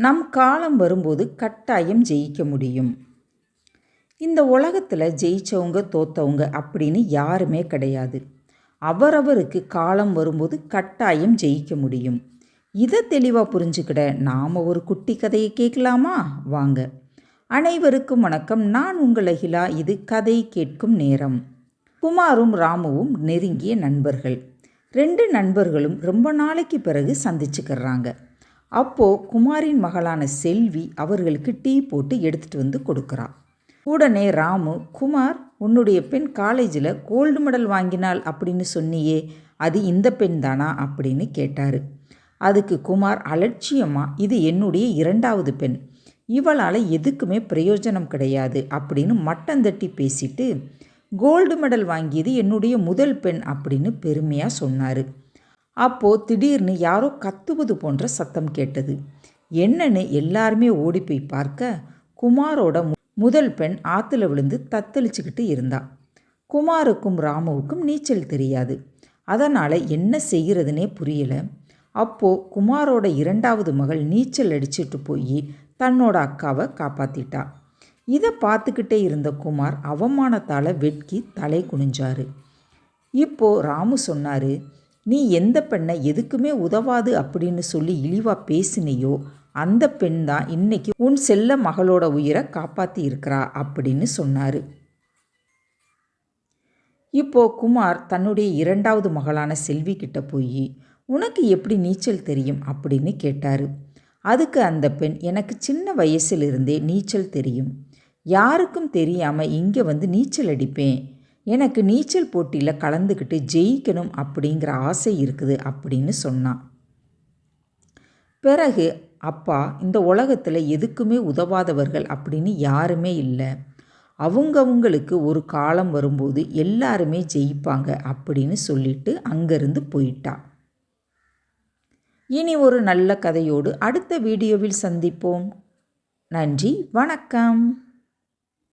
நம் காலம் வரும்போது கட்டாயம் ஜெயிக்க முடியும். இந்த உலகத்தில் ஜெயித்தவங்க தோத்தவங்க அப்படின்னு யாருமே கிடையாது. அவரவருக்கு காலம் வரும்போது கட்டாயம் ஜெயிக்க முடியும். இதை தெளிவாக புரிஞ்சுக்கிட நாம் ஒரு குட்டி கதையை கேட்கலாமா? வாங்க. அனைவருக்கும் வணக்கம். நான் உங்கள் அகிலா. இது கதை கேட்கும் நேரம். குமாரும் ராமுவும் நெருங்கிய நண்பர்கள். ரெண்டு நண்பர்களும் ரொம்ப நாளைக்கு பிறகு சந்திச்சுக்கிறாங்க. அப்போது குமாரின் மகளான செல்வி அவர்களுக்கு டீ போட்டு எடுத்துகிட்டு வந்து கொடுக்குறா. உடனே ராமு குமார் உன்னுடைய பெண் காலேஜில் கோல்டு மெடல் வாங்கினாள் அப்படின்னு சொன்னியே அது இந்த பெண் தானா? அப்படின்னு கேட்டார். அதுக்கு குமார் அலட்சியமாக இது என்னுடைய இரண்டாவது பெண். இவளால் எதுக்குமே பிரயோஜனம் கிடையாது அப்படின்னு மட்டந்தட்டி பேசிட்டு கோல்டு மெடல் வாங்கியது என்னுடைய முதல் பெண் அப்படின்னு பெருமையாக சொன்னார். அப்போது திடீர்னு யாரோ கத்துவது போன்ற சத்தம் கேட்டது. என்னன்னு எல்லாருமே ஓடி போய் பார்க்க குமாரோட முதல் பெண் ஆற்றுல விழுந்து தத்தளிச்சுக்கிட்டு இருந்தா. குமாருக்கும் ராமுவுக்கும் நீச்சல் தெரியாது. அதனால் என்ன செய்கிறதுனே புரியலை. அப்போது குமாரோட இரண்டாவது மகள் நீச்சல் அடிச்சிட்டு போய் தன்னோட அக்காவை காப்பாற்றிட்டா இதை பார்த்துக்கிட்டே இருந்த குமார் அவமானத்தால் வெட்கி தலை குனிஞ்சாரு. இப்போது ராமு சொன்னார் நீ எந்த பெண்ணை எதுக்குமே உதவாது அப்படின்னு சொல்லி இழிவாக பேசினையோ அந்த பெண் தான் இன்னைக்கு உன் செல்ல மகளோட உயிரை காப்பாற்றி இருக்கிறா அப்படின்னு சொன்னார். இப்போ குமார் தன்னுடைய இரண்டாவது மகளான செல்வி கிட்ட போய் உனக்கு எப்படி நீச்சல் தெரியும்? அப்படின்னு கேட்டார். அதுக்கு அந்த பெண் எனக்கு சின்ன வயசிலிருந்தே நீச்சல் தெரியும். யாருக்கும் தெரியாமல் இங்கே வந்து நீச்சல் அடிப்பேன். எனக்கு நீச்சல் போட்டியில் கலந்துக்கிட்டு ஜெயிக்கணும் அப்படிங்கிற ஆசை இருக்குது அப்படின்னு சொன்னான். பிறகு அப்பா இந்த உலகத்தில் எதுக்குமே உதவாதவர்கள் அப்படின்னு யாருமே இல்லை. அவங்கவுங்களுக்கு ஒரு காலம் வரும்போது எல்லாருமே ஜெயிப்பாங்க அப்படின்னு சொல்லிட்டு அங்கேருந்து போயிட்டா. இனி ஒரு நல்ல கதையோடு அடுத்த வீடியோவில் சந்திப்போம். நன்றி வணக்கம்.